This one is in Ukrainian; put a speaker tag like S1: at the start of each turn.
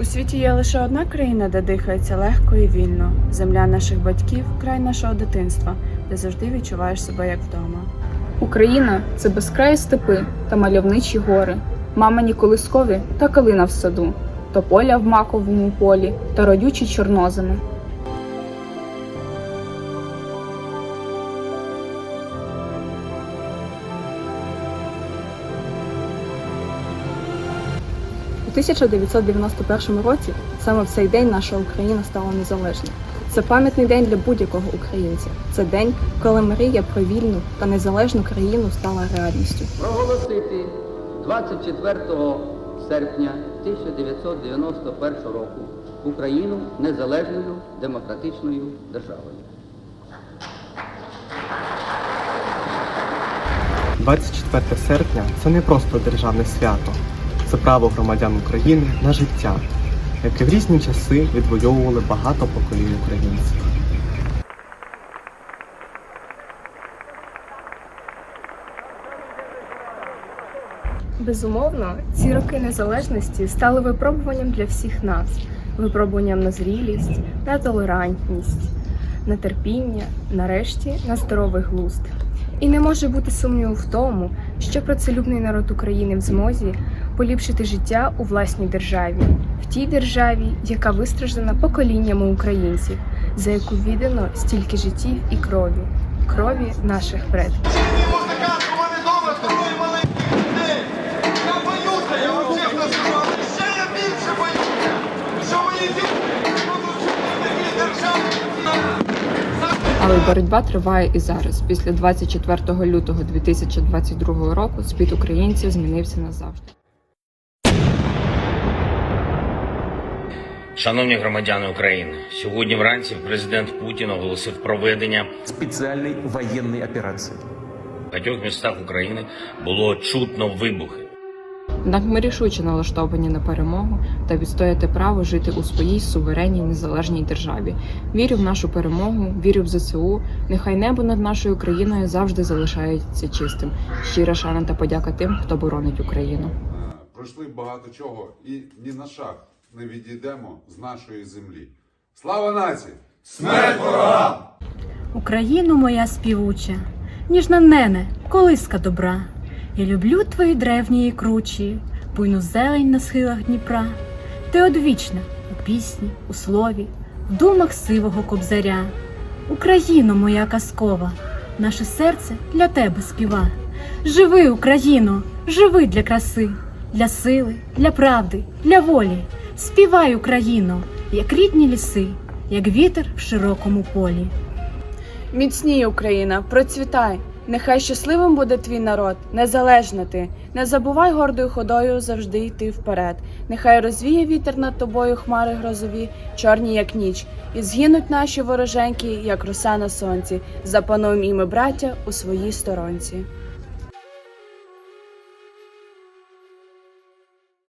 S1: У світі є лише одна країна, де дихається легко і вільно. Земля наших батьків, край нашого дитинства, де завжди відчуваєш себе як вдома.
S2: Україна це безкраї степи та мальовничі гори, мамині колискові та калина в саду, тополя в маковому полі та родючі чорноземи. 1991 році саме в цей день наша Україна стала незалежною. Це пам'ятний день для будь-якого українця. Це день, коли мрія про вільну та незалежну країну стала реальністю.
S3: проголосити 24 серпня 1991 року Україну незалежною демократичною державою.
S4: 24 серпня це не просто державне свято, це право громадян України на життя, яке в різні часи відвоювали багато поколінь українців.
S5: Безумовно, ці роки незалежності стали випробуванням для всіх нас, випробуванням на зрілість, на толерантність, на терпіння, нарешті на здоровий глузд. І не може бути сумніву в тому, що працелюбний народ України в змозі поліпшити життя у власній державі, в тій державі, яка вистраждана поколіннями українців, за яку віддано стільки життів і крові, крові наших предків.
S2: Але боротьба триває і зараз. Після 24 лютого 2022 року світ українців змінився назавжди.
S6: Шановні громадяни України, сьогодні вранці президент Путін оголосив проведення
S7: специальной военной операции.
S6: в багатьох містах України було чутно вибухи.
S2: Однак ми рішуче налаштовані на перемогу та відстояти право жити у своїй суверенній незалежній державі. Вірю в нашу перемогу, вірю в ЗСУ. Нехай небо над нашою країною завжди залишається чистим. Щира шана та подяка тим, хто боронить Україну.
S8: Пройшли багато чого і ні на шаг не відійдемо з нашої землі. Слава нації!
S9: Україну моя співуча, ніжна нене, колиска добра. Я люблю твої древні і кручі, буйну зелень на схилах Дніпра. Ти одвічна у пісні, у слові, в думах сивого кобзаря. Україно моя казкова, наше серце для тебе співа. Живи, Україно, живи для краси, для сили, для правди, для волі. Співай, Україно, як рідні ліси, як вітер в широкому полі.
S1: Міцній Україна, процвітай! Нехай щасливим буде твій народ, незалежна ти. Не забувай гордою ходою завжди йти вперед. Нехай розвіє вітер над тобою хмари грозові, чорні, як ніч, і згинуть наші вороженьки, як роса на сонці. Запануємо і ми, браття, у своїй сторонці.